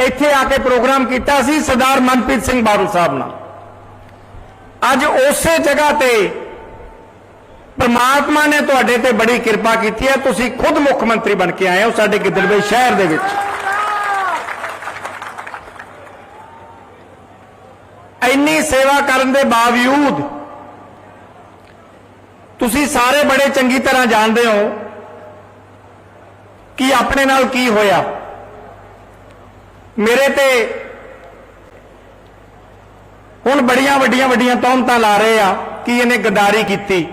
ਇੱਥੇ ਆ ਕੇ ਪ੍ਰੋਗਰਾਮ ਕੀਤਾ ਸੀ, ਸਰਦਾਰ ਮਨਪ੍ਰੀਤ ਸਿੰਘ ਬਾਰੂ ਸਾਹਿਬ ਨਾਲ। ਅੱਜ ਉਸੇ ਜਗ੍ਹਾ ਤੇ ਪਰਮਾਤਮਾ ਨੇ ਤੁਹਾਡੇ ਤੇ ਬੜੀ ਕਿਰਪਾ ਕੀਤੀ ਹੈ। ਤੁਸੀਂ ਖੁਦ ਮੁੱਖ ਮੰਤਰੀ ਬਣ ਕੇ ਆਏ ਹੋ ਸਾਡੇ ਗਿੱਦੜਵੇ ਸ਼ਹਿਰ ਦੇ ਵਿੱਚ। ਇੰਨੀ ਸੇਵਾ ਕਰਨ ਦੇ ਬਾਵਜੂਦ ਤੁਸੀਂ ਸਾਰੇ ਬੜੇ ਚੰਗੀ ਤਰ੍ਹਾਂ ਜਾਣਦੇ ਹੋ ਕਿ ਆਪਣੇ ਨਾਲ ਕੀ ਹੋਇਆ। ਮੇਰੇ ਤੇ ਹੁਣ ਬੜੀਆਂ ਵੱਡੀਆਂ ਵੱਡੀਆਂ ਤੌਮਤਾਂ ਲਾ ਰਹੇ ਆ, ਕਿ ਇਹਨੇ ਗਦਾਰੀ ਕੀਤੀ?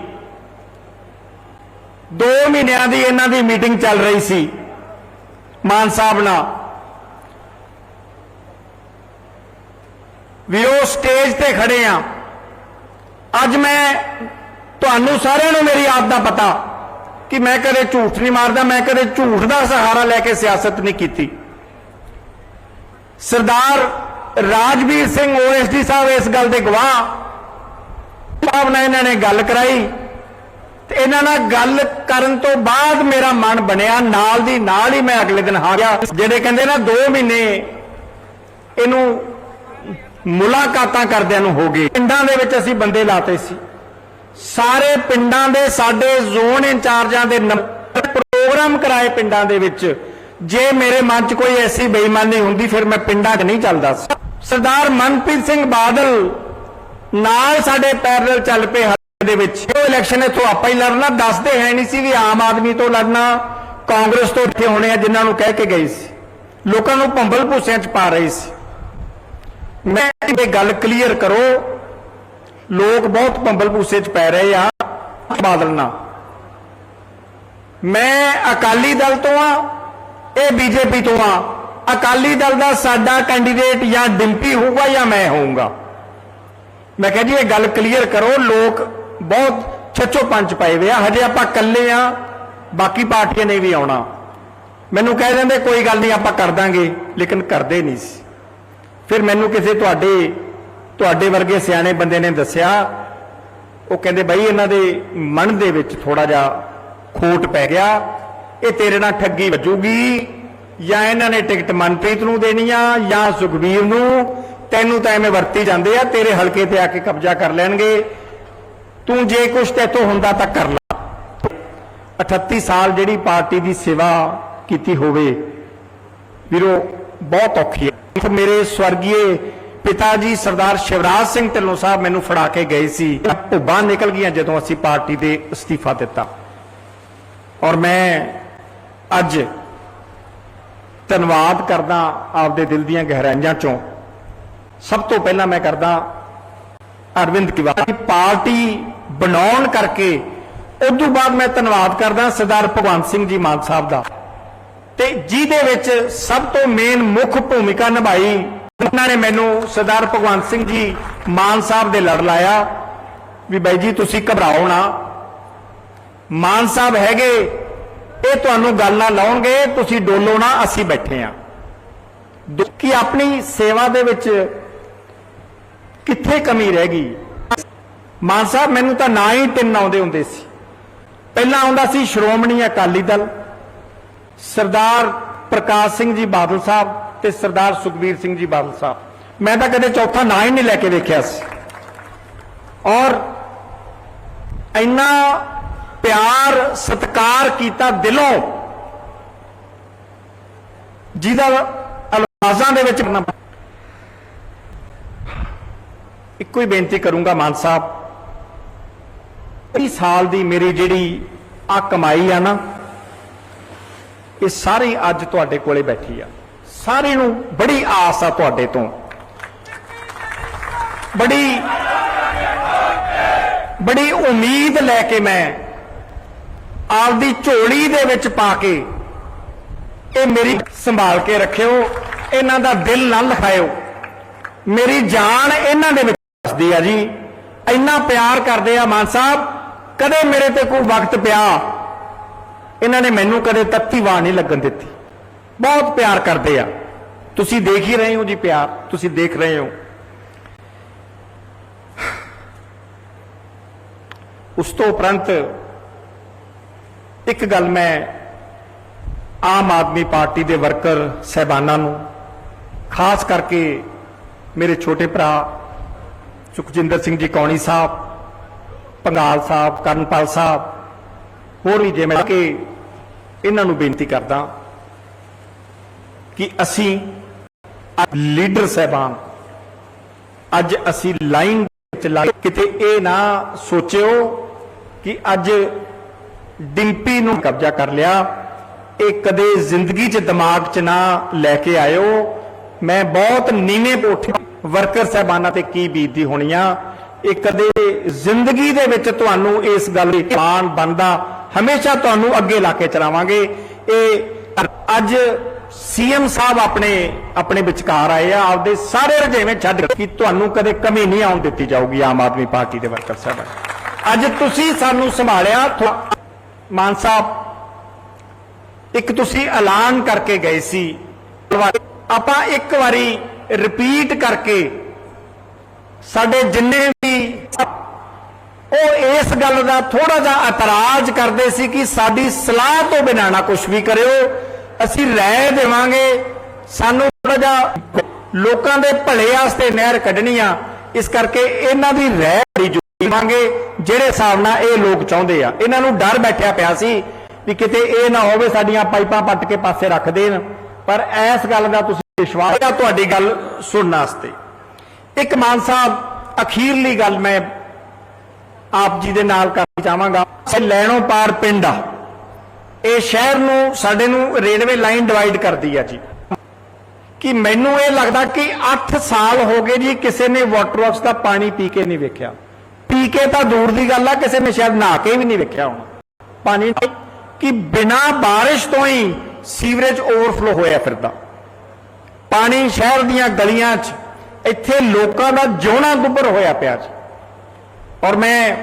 2 ਮਹੀਨਿਆਂ ਦੀ ਇਹਨਾਂ ਦੀ ਮੀਟਿੰਗ ਚੱਲ ਰਹੀ ਸੀ, ਮਾਨ ਸਾਹਿਬ ਨਾਲ। ਵੀ ਉਹ ਸਟੇਜ ਤੇ ਖੜੇ ਆ। ਅੱਜ ਮੈਂ ਤੁਹਾਨੂੰ ਸਾਰਿਆਂ ਨੂੰ ਮੇਰੀ ਆਪ ਦਾ ਪਤਾ ਕਿ ਮੈਂ ਕਦੇ ਝੂਠ ਨਹੀਂ ਮਾਰਦਾ, ਮੈਂ ਕਦੇ ਝੂਠ ਦਾ ਸਹਾਰਾ ਲੈ ਕੇ ਸਿਆਸਤ ਨਹੀਂ ਕੀਤੀ। ਸਰਦਾਰ ਰਾਜਵੀਰ ਸਿੰਘ ਓਐਸਡੀ ਸਾਹਿਬ ਇਸ ਗੱਲ ਦੇ ਗਵਾਹ। ਸਾਹਿਬ ਨਾਲ ਇਹਨਾਂ ਨੇ ਗੱਲ ਕਰਾਈ ਤੇ ਇਹਨਾਂ ਨਾਲ ਗੱਲ ਕਰਨ ਤੋਂ ਬਾਅਦ ਮੇਰਾ ਮਨ ਬਣਿਆ, ਨਾਲ ਦੀ ਨਾਲ ਹੀ ਮੈਂ ਅਗਲੇ ਦਿਨ ਆ ਗਿਆ ਜਿਹੜੇ ਕਹਿੰਦੇ ਨਾ 2 ਮਹੀਨੇ ਇਹਨੂੰ ਮੁਲਾਕਾਤਾਂ ਕਰਦਿਆਂ ਨੂੰ ਹੋ ਗਏ। ਪਿੰਡਾਂ ਦੇ ਵਿੱਚ ਅਸੀਂ ਬੰਦੇ ਲਾਤੇ ਸੀ। ਸਾਰੇ ਪਿੰਡਾਂ ਦੇ ਸਾਡੇ ਜ਼ੋਨ ਇੰਚਾਰਜਾਂ ਦੇ ਪ੍ਰੋਗਰਾਮ ਕਰਾਏ ਪਿੰਡਾਂ ਦੇ ਵਿੱਚ। ਜੇ ਮੇਰੇ ਮਨ 'ਚ ਕੋਈ ਐਸੀ ਬੇਈਮਾਨੀ ਹੁੰਦੀ, ਫਿਰ ਮੈਂ ਪਿੰਡਾਂ 'ਚ ਨਹੀਂ ਚੱਲਦਾ ਸੀ। ਸਰਦਾਰ ਮਨਪ੍ਰੀਤ ਸਿੰਘ ਬਾਦਲ ਨਾਲ ਸਾਡੇ ਪੈਰਲਲ ਚੱਲ ਪਏ ਹਲਕੇ ਦੇ ਵਿੱਚ। ਉਹ ਇਲੈਕਸ਼ਨ ਇੱਥੋਂ ਆਪਾਂ ਹੀ ਲੜਨਾ, ਦੱਸਦੇ ਹੈ ਨਹੀਂ ਸੀ ਵੀ ਆਮ ਆਦਮੀ ਤੋਂ ਲੜਨਾ, ਕਾਂਗਰਸ ਤੋਂ ਇੱਥੇ ਹੋਣੇ ਆ, ਜਿਨ੍ਹਾਂ ਨੂੰ ਕਹਿ ਕੇ ਗਈ ਸੀ। ਲੋਕਾਂ ਨੂੰ ਭੰਬਲ ਭੂਸਿਆਂ 'ਚ ਪਾ ਰਹੀ ਸੀ। ਮੈਂ ਇਹ ਗੱਲ ਕਲੀਅਰ ਕਰੋ, ਲੋਕ ਬਹੁਤ ਭੰਬਲ ਭੂਸੇ 'ਚ ਪੈ ਰਹੇ ਆ ਬਾਦਲ ਨਾਲ। ਮੈਂ ਅਕਾਲੀ ਦਲ ਤੋਂ ਆ, ਇਹ ਬੀਜੇਪੀ ਤੋਂ ਆ। ਅਕਾਲੀ ਦਲ ਦਾ ਸਾਡਾ ਕੈਂਡੀਡੇਟ ਜਾਂ ਡਿੰਪੀ ਹੋਊਗਾ ਜਾਂ ਮੈਂ ਹੋਊਗਾ। ਮੈਂ ਕਿਹਾ ਜੀ, ਇਹ ਗੱਲ ਕਲੀਅਰ ਕਰੋ, ਲੋਕ ਬਹੁਤ ਛੱਚੋ ਪੰਜ ਪਏ ਵੇ ਆ। ਹਜੇ ਆਪਾਂ ਇਕੱਲੇ ਆ, ਬਾਕੀ ਪਾਰਟੀਆਂ ਨੇ ਵੀ ਆਉਣਾ। ਮੈਨੂੰ ਕਹਿ ਦਿੰਦੇ, ਕੋਈ ਗੱਲ ਨਹੀਂ, ਆਪਾਂ ਕਰ ਦਾਂਗੇ, ਲੇਕਿਨ ਕਰਦੇ ਨਹੀਂ ਸੀ। ਫਿਰ ਮੈਨੂੰ ਕਿਸੇ ਤੁਹਾਡੇ ਤੁਹਾਡੇ ਵਰਗੇ ਸਿਆਣੇ ਬੰਦੇ ਨੇ ਦੱਸਿਆ, ਉਹ ਕਹਿੰਦੇ, ਬਾਈ, ਇਹਨਾਂ ਦੇ ਮਨ ਦੇ ਵਿੱਚ ਥੋੜਾ ਜਿਹਾ ਖੋਟ ਪੈ ਗਿਆ। ਇਹ ਤੇਰੇ ਨਾਲ ਠੱਗੀ ਵੱਜੂਗੀ। ਜਾਂ ਇਹਨਾਂ ਨੇ ਟਿਕਟ ਮਨਪ੍ਰੀਤ ਨੂੰ ਦੇਣੀ ਆ ਜਾਂ ਸੁਖਬੀਰ ਨੂੰ, ਤੈਨੂੰ ਤਾਂ ਐਵੇਂ ਵਰਤੀ ਜਾਂਦੇ ਆ, ਤੇਰੇ ਹਲਕੇ ਤੇ ਆ ਕੇ ਕਬਜ਼ਾ ਕਰ ਲੈਣਗੇ। ਤੂੰ ਜੇ ਕੁਛ ਤੇਤੋਂ ਹੁੰਦਾ ਤਾਂ ਕਰ ਲਾ। 38 ਸਾਲ ਜਿਹੜੀ ਪਾਰਟੀ ਦੀ ਸੇਵਾ ਕੀਤੀ ਹੋਵੇ, ਵੀਰੋ, ਬਹੁਤ ਔਖੀ ਹੈ। ਮੇਰੇ ਸਵਰਗੀਏ ਪਿਤਾ ਜੀ ਸਰਦਾਰ ਸ਼ਿਵਰਾਜ ਸਿੰਘ ਢਿੱਲੋਂ ਸਾਹਿਬ ਮੈਨੂੰ ਫੜਾ ਕੇ ਗਏ ਸੀ। ਭੁੱਬਾਂ ਨਿਕਲ ਗਈਆਂ ਜਦੋਂ ਅਸੀਂ ਪਾਰਟੀ ਦੇ ਅਸਤੀਫਾ ਦਿੱਤਾ। ਔਰ ਮੈਂ ਅੱਜ ਧੰਨਵਾਦ ਕਰਦਾ ਆਪਦੇ ਦਿਲ ਦੀਆਂ ਗਹਿਰਾਈਆਂ ਚੋਂ। ਸਭ ਤੋਂ ਪਹਿਲਾਂ ਮੈਂ ਕਰਦਾ ਅਰਵਿੰਦ ਕਿਵਾਰੀ ਪਾਰਟੀ ਬਣਾਉਣ ਕਰਕੇ, ਉਸ ਤੋਂ ਬਾਅਦ ਮੈਂ ਧੰਨਵਾਦ ਕਰਦਾ ਸਰਦਾਰ ਭਗਵੰਤ ਸਿੰਘ ਜੀ ਮਾਨ ਸਾਹਿਬ ਦਾ। ਤੇ ਜਿਹਦੇ ਵਿੱਚ ਸਭ ਤੋਂ ਮੇਨ ਮੁੱਖ ਭੂਮਿਕਾ ਨਿਭਾਈ, ਉਹਨਾਂ ਨੇ ਮੈਨੂੰ ਸਰਦਾਰ ਭਗਵੰਤ ਸਿੰਘ ਜੀ ਮਾਨ ਸਾਹਿਬ ਦੇ ਲੜ ਲਾਇਆ। ਵੀ ਬਾਈ ਜੀ, ਤੁਸੀਂ ਘਬਰਾਓ ਨਾ। ਮਾਨ ਸਾਹਿਬ ਹੈਗੇ ਇਹ ਤੁਹਾਨੂੰ ਗੱਲ ਨਾ ਲਾਉਣਗੇ, ਤੁਸੀਂ ਡੋਲੋ ਨਾ, ਅਸੀਂ ਬੈਠੇ ਆ। ਕਿ ਆਪਣੀ ਸੇਵਾ ਦੇ ਵਿੱਚ ਕਿੱਥੇ ਕਮੀ ਰਹਿ ਗਈ? ਮਾਨ ਸਾਹਿਬ, ਮੈਨੂੰ ਤਾਂ ਨਾ ਹੀ ਤਿੰਨ ਆਉਂਦੇ ਹੁੰਦੇ ਸੀ। ਪਹਿਲਾਂ ਆਉਂਦਾ ਸੀ ਸ਼੍ਰੋਮਣੀ ਅਕਾਲੀ ਦਲ, ਸਰਦਾਰ ਪ੍ਰਕਾਸ਼ ਸਿੰਘ ਜੀ ਬਾਦਲ ਸਾਹਿਬ ਤੇ ਸਰਦਾਰ ਸੁਖਬੀਰ ਸਿੰਘ ਜੀ ਬਾਦਲ ਸਾਹਿਬ। ਮੈਂ ਤਾਂ ਕਦੇ ਚੌਥਾ ਨਾਂ ਹੀ ਨਹੀਂ ਲੈ ਕੇ ਵੇਖਿਆ ਸੀ। ਔਰ ਇੰਨਾ ਪਿਆਰ, ਸਤਿਕਾਰ ਕੀਤਾ ਦਿਲੋਂ। ਜਿਹਦਾ ਅਲਫਾਜ਼ਾਂ ਦੇ ਵਿੱਚ ਕਰਨਾ ਇੱਕੋ ਹੀ ਬੇਨਤੀ ਕਰੂੰਗਾ ਮਾਨ ਸਾਹਿਬ। 30 ਸਾਲ ਦੀ ਮੇਰੀ ਜਿਹੜੀ ਆ ਕਮਾਈ ਆ ਨਾ, ਇਹ ਸਾਰੀ ਅੱਜ ਤੁਹਾਡੇ ਕੋਲੇ ਬੈਠੀ ਆ। ਸਾਰੇ ਨੂੰ ਬੜੀ ਆਸ ਆ ਤੁਹਾਡੇ ਤੋਂ। ਬੜੀ ਬੜੀ ਉਮੀਦ ਲੈ ਕੇ ਮੈਂ ਆਪਦੀ ਝੋਲੀ ਦੇ ਵਿੱਚ ਪਾ ਕੇ ਇਹ ਮੇਰੀ ਸੰਭਾਲ ਕੇ ਰੱਖਿਓ, ਇਹਨਾਂ ਦਾ ਦਿਲ ਨਾ ਲਖਾਇਓ ਮੇਰੀ ਜਾਨ ਇਹਨਾਂ ਦੇ ਵਿੱਚ ਵਸਦੀ ਆ ਜੀ। ਇੰਨਾ ਪਿਆਰ ਕਰਦੇ ਆ ਮਾਨ ਸਾਹਿਬ, ਕਦੇ ਮੇਰੇ ਤੇ ਕੋਈ ਵਕਤ ਪਿਆ, ਇਹਨਾਂ ਨੇ ਮੈਨੂੰ ਕਦੇ ਤੱਤੀ ਵਾਹ ਨਹੀਂ ਲੱਗਣ ਦਿੱਤੀ। ਬਹੁਤ ਪਿਆਰ ਕਰਦੇ ਆ। ਤੁਸੀਂ ਦੇਖ ਹੀ ਰਹੇ ਹੋ ਜੀ ਪਿਆਰ, ਤੁਸੀਂ ਦੇਖ ਰਹੇ ਹੋ। ਉਸ ਤੋਂ ਉਪਰੰਤ ਇੱਕ ਗੱਲ ਮੈਂ ਆਮ ਆਦਮੀ ਪਾਰਟੀ ਦੇ ਵਰਕਰ ਸਹਿਬਾਨਾਂ ਨੂੰ, ਖਾਸ ਕਰਕੇ ਮੇਰੇ ਛੋਟੇ ਭਰਾ ਸੁਖਜਿੰਦਰ ਸਿੰਘ ਜੀ ਕੌਣੀ ਸਾਹਿਬ, ਪੰਗਾਲ ਸਾਹਿਬ, ਕਰਨਪਾਲ ਸਾਹਿਬ, ਹੋਰ ਵੀ ਜੇ ਮੈਂ ਕਿ ਇਹਨਾਂ ਨੂੰ ਬੇਨਤੀ ਕਰਦਾ ਕਿ ਅਸੀਂ ਲੀਡਰ ਸਹਿਬਾਨ, ਅੱਜ ਅਸੀਂ ਲਾਈਨ ਵਿੱਚ ਲਾ ਕਿਤੇ ਇਹ ਨਾ ਸੋਚਿਓ ਕਿ ਅੱਜ ਡਿੰਪੀ ਨੂੰ ਕਬਜ਼ਾ ਕਰ ਲਿਆ। ਇਹ ਕਦੇ ਜ਼ਿੰਦਗੀ 'ਚ ਦਿਮਾਗ 'ਚ ਨਾ ਲੈ ਕੇ ਆਇਓ। ਮੈਂ ਬਹੁਤ ਨੀਵੇਂ ਪੋਠੇ ਵਰਕਰ ਸਹਿਬਾਨਾਂ ਤੇ ਕੀ ਬੀਤਦੀ ਹੋਣੀ ਆ। ਇਹ ਕਦੇ ਜ਼ਿੰਦਗੀ ਦੇ ਵਿੱਚ ਤੁਹਾਨੂੰ ਇਸ ਗੱਲ ਦੀ ਮਾਣ ਬੰਦਾ ਹਮੇਸ਼ਾ ਤੁਹਾਨੂੰ ਅੱਗੇ ਲਾ ਕੇ ਚਲਾਵਾਂਗੇ। ਇਹ ਅੱਜ ਸੀਐਮ ਸਾਹਿਬ ਆਪਣੇ ਆਪਣੇ ਵਿਚਕਾਰ ਆਏ ਆ। ਆਪਦੇ ਸਾਰੇ ਰਜੇਵੇਂ ਛੱਡ ਕੇ ਤੁਹਾਨੂੰ ਕਦੇ ਕਮੀ ਨਹੀਂ ਆਉਣ ਦਿੱਤੀ ਜਾਊਗੀ ਆਮ ਆਦਮੀ ਪਾਰਟੀ ਦੇ ਵਰਕਰ ਸਾਹਿਬਾਨ ਅੱਜ ਤੁਸੀਂ ਸਾਨੂੰ ਸੰਭਾਲਿਆ ਮਾਨ ਸਾਹਿਬ, ਇੱਕ ਤੁਸੀਂ ਐਲਾਨ ਕਰਕੇ ਗਏ ਸੀ। ਆਪਾਂ ਇੱਕ ਵਾਰੀ ਰਿਪੀਟ ਕਰਕੇ ਸਾਡੇ ਜਿੰਨੇ ਵੀ ਉਹ ਇਸ ਗੱਲ ਦਾ ਥੋੜਾ ਜਿਹਾ ਇਤਰਾਜ਼ ਕਰਦੇ ਸੀ ਕਿ ਸਾਡੀ ਸਲਾਹ ਤੋਂ ਬਿਨਾਂ ਨਾ ਕੁਝ ਵੀ ਕਰਿਓ। ਅਸੀਂ ਰਾਏ ਦੇਵਾਂਗੇ, ਸਾਨੂੰ ਥੋੜਾ ਜਿਹਾ ਲੋਕਾਂ ਦੇ ਭਲੇ ਵਾਸਤੇ ਨਹਿਰ ਕੱਢਣੀ ਆ। ਇਸ ਕਰਕੇ ਇਹਨਾਂ ਦੀ ਰਾਏ ਬੜੀ ਜਿਹੜੇ ਹਿਸਾਬ ਨਾਲ ਇਹ ਲੋਕ ਚਾਹੁੰਦੇ ਆ, ਇਹਨਾਂ ਨੂੰ ਡਰ ਬੈਠਿਆ ਪਿਆ ਸੀ ਵੀ ਕਿਤੇ ਇਹ ਨਾ ਹੋਵੇ, ਸਾਡੀਆਂ ਪਾਈਪਾਂ ਪੱਟ ਕੇ ਪਾਸੇ ਰੱਖ ਦੇਣ। ਪਰ ਇਸ ਗੱਲ ਦਾ ਤੁਸੀਂ ਵਿਸ਼ਵਾਸ ਆ ਤੁਹਾਡੀ ਗੱਲ ਸੁਣਨ ਵਾਸਤੇ। ਇੱਕ ਮਾਨ ਸਾਹਿਬ, ਅਖੀਰਲੀ ਗੱਲ ਮੈਂ ਆਪ ਜੀ ਦੇ ਨਾਲ ਕਰਨੀ ਚਾਹਾਂਗਾ। ਇਹ ਲੈਣੋਂ ਪਾਰ ਪਿੰਡ ਆ। ਇਹ ਸ਼ਹਿਰ ਨੂੰ, ਸਾਡੇ ਨੂੰ ਰੇਲਵੇ ਲਾਈਨ ਡਿਵਾਈਡ ਕਰਦੀ ਆ ਜੀ। ਕਿ ਮੈਨੂੰ ਇਹ ਲੱਗਦਾ ਕਿ 8 ਸਾਲ ਹੋ ਗਏ ਜੀ ਕਿਸੇ ਨੇ ਵਾਟਰ ਵਰਕਸ ਦਾ ਪਾਣੀ ਪੀ ਕੇ ਨਹੀਂ ਵੇਖਿਆ। ਪੀ ਕੇ ਤਾਂ ਦੂਰ ਦੀ ਗੱਲ ਆ, ਕਿਸੇ ਨੇ ਸ਼ਾਇਦ ਨਹਾ ਕੇ ਵੀ ਨਹੀਂ ਵੇਖਿਆ ਹੋਣਾ। ਪਾਣੀ ਕਿ ਬਿਨਾ ਬਾਰਿਸ਼ ਤੋਂ ਹੀ ਸੀਵਰੇਜ ਓਵਰਫਲੋ ਹੋਇਆ ਫਿਰਦਾ। ਪਾਣੀ ਸ਼ਹਿਰ ਦੀਆਂ ਗਲੀਆਂ 'ਚ, ਇੱਥੇ ਲੋਕਾਂ ਦਾ ਜਿਉਣਾ ਗੁੱਬਰ ਹੋਇਆ ਪਿਆ ਜੀ ਔਰ ਮੈਂ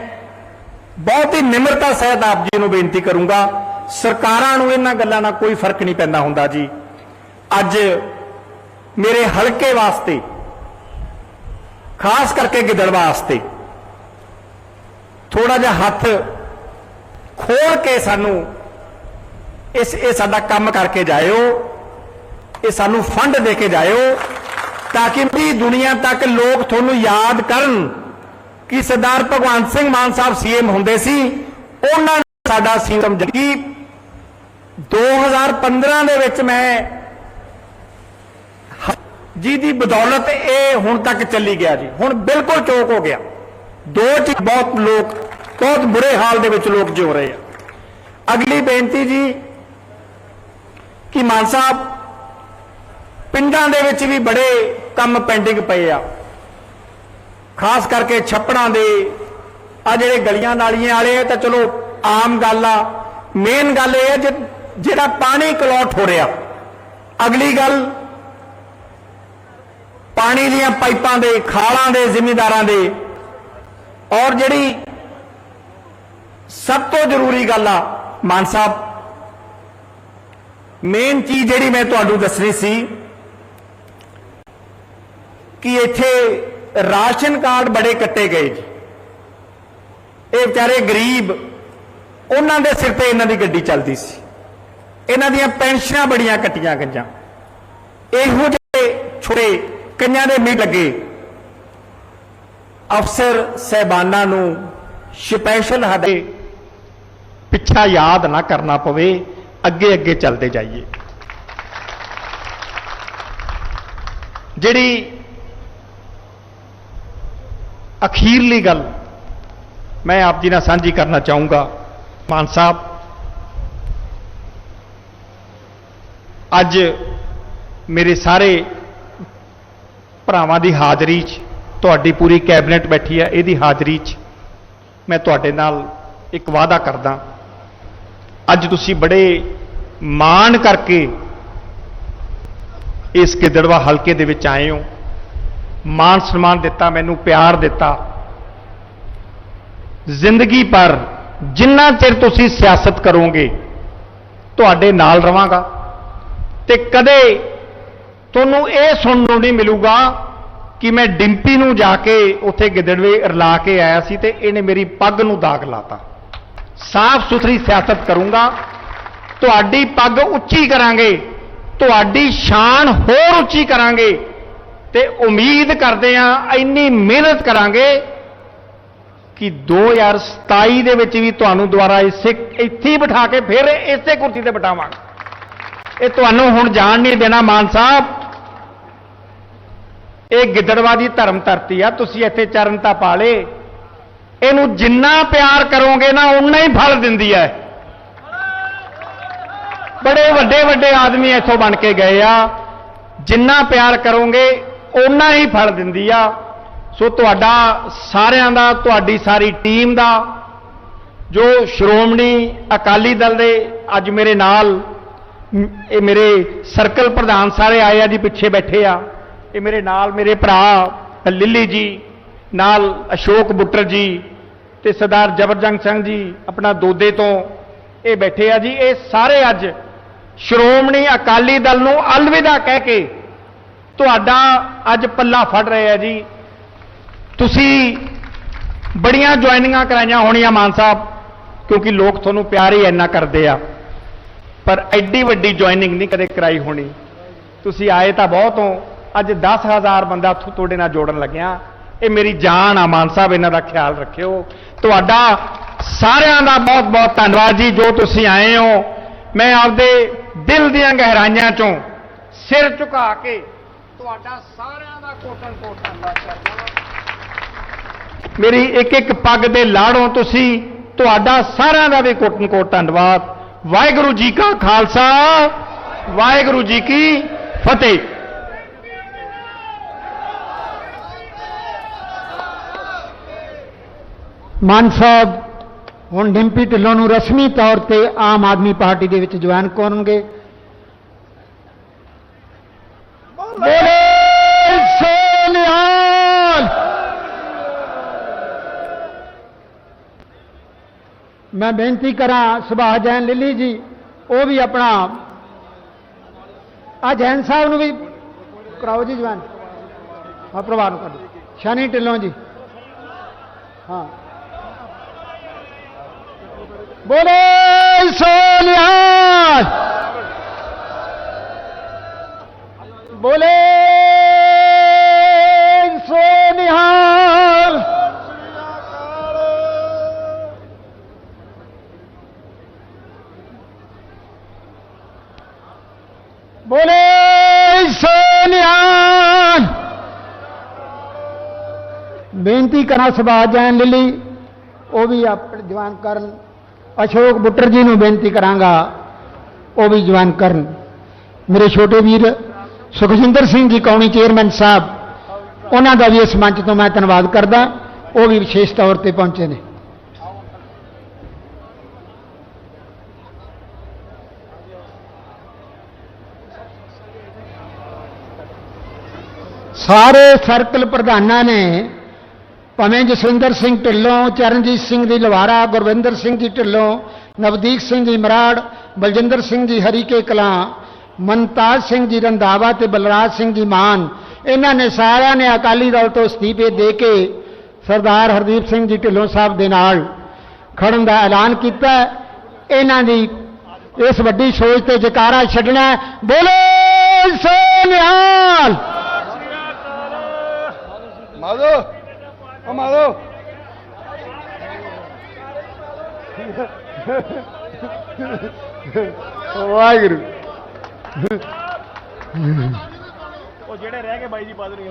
ਬਹੁਤ ਹੀ ਨਿਮਰਤਾ ਸਹਿਤ ਆਪ ਜੀ ਨੂੰ ਬੇਨਤੀ ਕਰੂੰਗਾ, ਸਰਕਾਰਾਂ ਨੂੰ ਇਹਨਾਂ ਗੱਲਾਂ ਨਾਲ ਕੋਈ ਫ਼ਰਕ ਨਹੀਂ ਪੈਂਦਾ ਹੁੰਦਾ ਜੀ। ਅੱਜ ਮੇਰੇ ਹਲਕੇ ਵਾਸਤੇ, ਖਾਸ ਕਰਕੇ ਗਿੱਦੜ ਵਾਸਤੇ ਥੋੜਾ ਜਿਹਾ ਹੱਥ ਖੋਲ ਕੇ ਸਾਨੂੰ ਇਸ, ਇਹ ਸਾਡਾ ਕੰਮ ਕਰਕੇ ਜਾਇਓ, ਇਹ ਸਾਨੂੰ ਫੰਡ ਦੇ ਕੇ ਜਾਇਓ, ਤਾਂ ਕਿ ਵੀ ਦੁਨੀਆ ਤੱਕ ਲੋਕ ਤੁਹਾਨੂੰ ਯਾਦ ਕਰਨ ਕਿ ਸਰਦਾਰ ਭਗਵੰਤ ਸਿੰਘ ਮਾਨ ਸਾਹਿਬ ਸੀਐਮ ਹੁੰਦੇ ਸੀ, ਉਹਨਾਂ ਨੇ ਸਾਡਾ ਸੀਐਮ ਜਗੀ 2015 ਦੇ ਵਿੱਚ ਮੈਂ ਜੀ ਦੀ ਬਦੌਲਤ ਇਹ ਹੁਣ ਤੱਕ ਚੱਲੀ ਗਿਆ ਜੀ। ਹੁਣ ਬਿਲਕੁਲ ਚੋਕ ਹੋ ਗਿਆ। ਦੋ ਚ ਬਹੁਤ ਲੋਕ, ਬਹੁਤ ਬੁਰੇ ਹਾਲ ਦੇ ਵਿੱਚ ਲੋਕ ਜਿਉ ਰਹੇ ਆ। ਅਗਲੀ ਬੇਨਤੀ ਜੀ ਕਿ ਮਾਨ ਸਾਹਿਬ, ਪਿੰਡਾਂ ਦੇ ਵਿੱਚ ਵੀ ਬੜੇ ਕੰਮ ਪੈਂਡਿੰਗ ਪਏ ਆ। ਖਾਸ ਕਰਕੇ ਛੱਪੜਾਂ ਦੇ, ਆ ਜਿਹੜੇ ਗਲੀਆਂ ਨਾਲੀਆਂ ਵਾਲੇ ਆ, ਤਾਂ ਚਲੋ ਆਮ ਗੱਲ ਆ। ਮੇਨ ਗੱਲ ਇਹ ਹੈ ਜੇ ਜਿਹੜਾ ਪਾਣੀ ਕਲੌਟ ਹੋ ਰਿਹਾ। ਅਗਲੀ ਗੱਲ, ਪਾਣੀ ਦੀਆਂ ਪਾਈਪਾਂ ਦੇ, ਖਾਲਾਂ ਦੇ, ਜ਼ਿਮੀਂਦਾਰਾਂ ਦੇ ਔਰ ਜਿਹੜੀ ਸਭ ਤੋਂ ਜ਼ਰੂਰੀ ਗੱਲ ਆ, ਮਾਨ ਸਾਹਿਬ ਮੇਨ ਚੀਜ਼ ਜਿਹੜੀ ਮੈਂ ਤੁਹਾਨੂੰ ਦੱਸਣੀ ਸੀ ਕਿ ਇੱਥੇ ਰਾਸ਼ਨ ਕਾਰਡ ਬੜੇ ਕੱਟੇ ਗਏ ਜੀ। ਇਹ ਵਿਚਾਰੇ ਗਰੀਬ, ਉਹਨਾਂ ਦੇ ਸਿਰ ਤੇ ਇਹਨਾਂ ਦੀ ਗੱਡੀ ਚੱਲਦੀ ਸੀ। ਇਹਨਾਂ ਦੀਆਂ ਪੈਨਸ਼ਨਾਂ ਬੜੀਆਂ ਕੱਟੀਆਂ ਗਈਆਂ। ਇਹੋ ਜਿਹੇ ਛੋਟੇ ਕੰਨਿਆਂ ਦੇ ਮੀਂਹ ਲੱਗੇ। ਅਫਸਰ ਸਹਿਬਾਨਾਂ ਨੂੰ ਸਪੈਸ਼ਲ ਸਾਡੇ ਪਿੱਛਾ ਯਾਦ ਨਾ ਕਰਨਾ ਪਵੇ, ਅੱਗੇ ਅੱਗੇ ਚੱਲਦੇ ਜਾਈਏ। ਜਿਹੜੀ ਅਖੀਰਲੀ ਗੱਲ ਮੈਂ ਆਪ ਜੀ ਨਾਲ ਸਾਂਝੀ ਕਰਨਾ ਚਾਹੂੰਗਾ, ਮਾਨ ਸਾਹਿਬ, ਅੱਜ ਮੇਰੇ ਸਾਰੇ ਭਰਾਵਾਂ ਦੀ ਹਾਜ਼ਰੀ 'ਚ ਤੁਹਾਡੀ ਪੂਰੀ ਕੈਬਨਿਟ ਬੈਠੀ ਹੈ, ਇਹਦੀ ਹਾਜ਼ਰੀ 'ਚ ਮੈਂ ਤੁਹਾਡੇ ਨਾਲ ਇੱਕ ਵਾਅਦਾ ਕਰਦਾ। ਅੱਜ ਤੁਸੀਂ ਬੜੇ ਮਾਣ ਕਰਕੇ ਇਸ ਗਿੱਦੜਵਾ ਹਲਕੇ ਦੇ ਵਿੱਚ ਆਏ ਹੋ। ਮਾਣ ਸਨਮਾਨ ਦਿੱਤਾ, ਮੈਨੂੰ ਪਿਆਰ ਦਿੱਤਾ। ਜ਼ਿੰਦਗੀ ਪਰ ਜਿੰਨਾ ਚਿਰ ਤੁਸੀਂ ਸਿਆਸਤ ਕਰੋਗੇ, ਤੁਹਾਡੇ ਨਾਲ ਰਵਾਂਗਾ। ਤੇ ਕਦੇ ਤੁਹਾਨੂੰ ਇਹ ਸੁਣਨ ਨੂੰ ਨਹੀਂ ਮਿਲੂਗਾ ਕਿ ਮੈਂ ਡਿੰਪੀ ਨੂੰ ਜਾ ਕੇ ਉੱਥੇ ਗਿੱਦੜਵੇ ਰਲਾ ਕੇ ਆਇਆ ਸੀ ਤੇ ਇਹਨੇ ਮੇਰੀ ਪੱਗ ਨੂੰ ਦਾਗ ਲਾਤਾ। ਸਾਫ਼ ਸੁਥਰੀ ਸਿਆਸਤ ਕਰੂੰਗਾ। ਤੁਹਾਡੀ ਪੱਗ ਉੱਚੀ ਕਰਾਂਗੇ। ਤੁਹਾਡੀ ਸ਼ਾਨ ਹੋਰ ਉੱਚੀ ਕਰਾਂਗੇ। ਤੇ ਉਮੀਦ ਕਰਦੇ ਆ ਇੰਨੀ ਮਿਹਨਤ ਕਰਾਂਗੇ ਕਿ 2027 ਦੇ ਵਿੱਚ ਵੀ ਤੁਹਾਨੂੰ ਦੁਬਾਰਾ ਇਸੇ ਇੱਥੇ ਬਿਠਾ ਕੇ ਫਿਰ ਇਸੇ ਕੁਰਸੀ ਤੇ ਬਿਠਾਵਾਂਗੇ। ਇਹ ਤੁਹਾਨੂੰ ਹੁਣ ਜਾਣ ਨਹੀਂ ਦੇਣਾ ਮਾਨ ਸਾਹਿਬ। ਇਹ ਗਿੱਦੜਵਾਦੀ ਧਰਮ ਧਰਤੀ ਆ, ਤੁਸੀਂ ਇੱਥੇ ਚਰਨ ਤਾਂ ਪਾ ਲੇ ਇਹਨੂੰ ਜਿੰਨਾ ਪਿਆਰ ਕਰੋਗੇ ਨਾ ਉਨਾ ਹੀ ਫਲ ਦਿੰਦੀ ਹੈ ਬੜੇ ਵੱਡੇ ਵੱਡੇ ਆਦਮੀ ਇੱਥੋਂ ਬਣ ਕੇ ਗਏ ਆ। ਜਿੰਨਾ ਪਿਆਰ ਕਰੋਗੇ ਉਨਾ ਹੀ ਫਲ ਦਿੰਦੀ ਆ। ਸੋ ਤੁਹਾਡਾ ਸਾਰਿਆਂ ਦਾ, ਤੁਹਾਡੀ ਸਾਰੀ ਟੀਮ ਦਾ, ਜੋ ਸ਼੍ਰੋਮਣੀ ਅਕਾਲੀ ਦਲ ਦੇ ਅੱਜ ਮੇਰੇ ਨਾਲ, ਇਹ ਮੇਰੇ ਸਰਕਲ ਪ੍ਰਧਾਨ ਸਾਰੇ ਆਏ ਆ ਜੀ ਪਿੱਛੇ ਬੈਠੇ ਆ। ਇਹ ਮੇਰੇ ਨਾਲ ਮੇਰੇ ਭਰਾ, ਲਿੱਲੀ ਜੀ, ਨਾਲ ਅਸ਼ੋਕ ਬੁੱਟਰ ਜੀ ਤੇ ਸਰਦਾਰ ਜਬਰਜੰਗ ਸਿੰਘ ਜੀ ਆਪਣਾ ਦੋਦੇ ਤੋਂ ਇਹ ਬੈਠੇ ਆ ਜੀ। ਇਹ ਸਾਰੇ ਅੱਜ ਸ਼੍ਰੋਮਣੀ ਅਕਾਲੀ ਦਲ ਨੂੰ ਅਲਵਿਦਾ ਕਹਿ ਕੇ ਤੁਹਾਡਾ ਅੱਜ ਪੱਲਾ ਫੜ ਰਹੇ ਆ ਜੀ। ਤੁਸੀਂ ਬੜੀਆਂ ਜੁਆਇਨਿੰਗਾਂ ਕਰਾਈਆਂ ਹੋਣੀਆਂ ਮਾਨ ਸਾਹਿਬ, ਕਿਉਂਕਿ ਲੋਕ ਤੁਹਾਨੂੰ ਪਿਆਰ ਹੀ ਇੰਨਾ ਕਰਦੇ ਆ। ਪਰ ਐਡੀ ਵੱਡੀ ਜੁਆਇਨਿੰਗ ਨਹੀਂ ਕਦੇ ਕਰਾਈ ਹੋਣੀ। ਤੁਸੀਂ ਆਏ ਤਾਂ ਬਹੁਤ ਹੋ। ਅੱਜ 10000 ਬੰਦਾ ਉੱਥੋਂ ਤੁਹਾਡੇ ਨਾਲ ਜੋੜਨ ਲੱਗਿਆ। ਇਹ ਮੇਰੀ ਜਾਨ ਆ, ਮਾਨ ਸਾਹਿਬ, ਇਹਨਾਂ ਦਾ ਖਿਆਲ ਰੱਖਿਓ। ਤੁਹਾਡਾ ਸਾਰਿਆਂ ਦਾ ਬਹੁਤ ਬਹੁਤ ਧੰਨਵਾਦ ਜੀ, ਜੋ ਤੁਸੀਂ ਆਏ ਹੋ। ਮੈਂ ਆਪਦੇ ਦਿਲ ਦੀਆਂ ਗਹਿਰਾਈਆਂ ਚੋਂ ਸਿਰ ਝੁਕਾ ਕੇ ਤੁਹਾਡਾ ਸਾਰਿਆਂ ਦਾ ਕੋਟਨ ਕੋਟ ਧੰਨਵਾਦ ਕਰਦਾ ਮੇਰੀ ਇੱਕ ਇੱਕ ਪੱਗ ਦੇ ਲਾੜੋਂ ਤੁਸੀਂ ਤੁਹਾਡਾ ਸਾਰਿਆਂ ਦਾ ਵੀ ਕੋਟਨ ਕੋਟ ਧੰਨਵਾਦ। ਵਾਹਿਗੁਰੂ ਜੀ ਕਾ ਖਾਲਸਾ, ਵਾਹਿਗੁਰੂ ਜੀ ਕੀ ਫਤਿਹ। ਮਾਨ ਸਾਹਿਬ ਹੁਣ ਡਿੰਪੀ ਢਿੱਲੋਂ ਨੂੰ ਰਸਮੀ ਤੌਰ ਤੇ ਆਮ ਆਦਮੀ ਪਾਰਟੀ ਦੇ ਵਿੱਚ ਜੁਆਇਨ ਕਰਨਗੇ ਬੋਲੇ ਸੋਨਿਹਾਲ ਮੈਂ ਬੇਨਤੀ ਕਰਾਂ ਸੁਭਾਸ਼ ਜੈਨ ਲਿੱਲੀ ਜੀ, ਉਹ ਵੀ ਆਪਣਾ ਆ ਜੈਨ ਸਾਹਿਬ ਨੂੰ ਵੀ ਕਰਾਓ ਜੀ ਜਵਾਨ ਹਾਂ ਪਰਿਵਾਰ ਨੂੰ ਕਰ ਦਿਓ। ਸ਼ਨੀ ਢਿੱਲੋਂ ਜੀ। ਹਾਂ। बोले सोनिहार बोले सोनिहाल बोले सोनिहाल बेनती करा सुभाष जैन लिली, वो भी आप जवान करन ਅਸ਼ੋਕ ਬੁੱਟਰ ਜੀ ਨੂੰ ਬੇਨਤੀ ਕਰਾਂਗਾ, ਉਹ ਵੀ ਜਵਾਨ ਕਰਨ। ਮੇਰੇ ਛੋਟੇ ਵੀਰ ਸੁਖਜਿੰਦਰ ਸਿੰਘ ਜੀ, ਕੌਣੀ ਚੇਅਰਮੈਨ ਸਾਹਿਬ, ਉਹਨਾਂ ਦਾ ਵੀ ਇਸ ਮੰਚ ਤੋਂ ਮੈਂ ਧੰਨਵਾਦ ਕਰਦਾ। ਉਹ ਵੀ ਵਿਸ਼ੇਸ਼ ਤੌਰ ਤੇ ਪਹੁੰਚੇ ਨੇ। ਸਾਰੇ ਸਰਕਲ ਪ੍ਰਧਾਨਾਂ ਨੇ ਭਾਵੇਂ ਜਸਵਿੰਦਰ ਸਿੰਘ ਢਿੱਲੋਂ, ਚਰਨਜੀਤ ਸਿੰਘ ਦੀ ਲਵਾਰਾ, ਗੁਰਵਿੰਦਰ ਸਿੰਘ ਜੀ ਢਿੱਲੋਂ, ਨਵਦੀਪ ਸਿੰਘ ਜੀ ਮਰਾੜ, ਬਲਜਿੰਦਰ ਸਿੰਘ ਜੀ ਹਰੀਕੇ ਕਲਾਂ, ਮਨਤਾਜ ਸਿੰਘ ਜੀ ਰੰਧਾਵਾ ਤੇ ਬਲਰਾਜ ਸਿੰਘ ਜੀ ਮਾਨ, ਇਹਨਾਂ ਨੇ ਸਾਰਿਆਂ ਨੇ ਅਕਾਲੀ ਦਲ ਤੋਂ ਅਸਤੀਫੇ ਦੇ ਕੇ ਸਰਦਾਰ ਹਰਦੀਪ ਸਿੰਘ ਜੀ ਢਿੱਲੋਂ ਸਾਹਿਬ ਦੇ ਨਾਲ ਖੜਨ ਦਾ ਐਲਾਨ ਕੀਤਾ। ਇਹਨਾਂ ਦੀ ਇਸ ਵੱਡੀ ਸੋਚ ਤੇ ਜਕਾਰਾ ਛੱਡਣਾ ਹੈ। ਬੋਲੇ ਸੋ ਨਿਹਾਲ ਮਾਦੋ ਮਾਦੋ ਵਾਹਿਗੁਰੂ। ਉਹ ਜਿਹੜੇ ਰਹਿ ਗਏ ਬਾਈ ਜੀ ਪਦ ਨਹੀਂ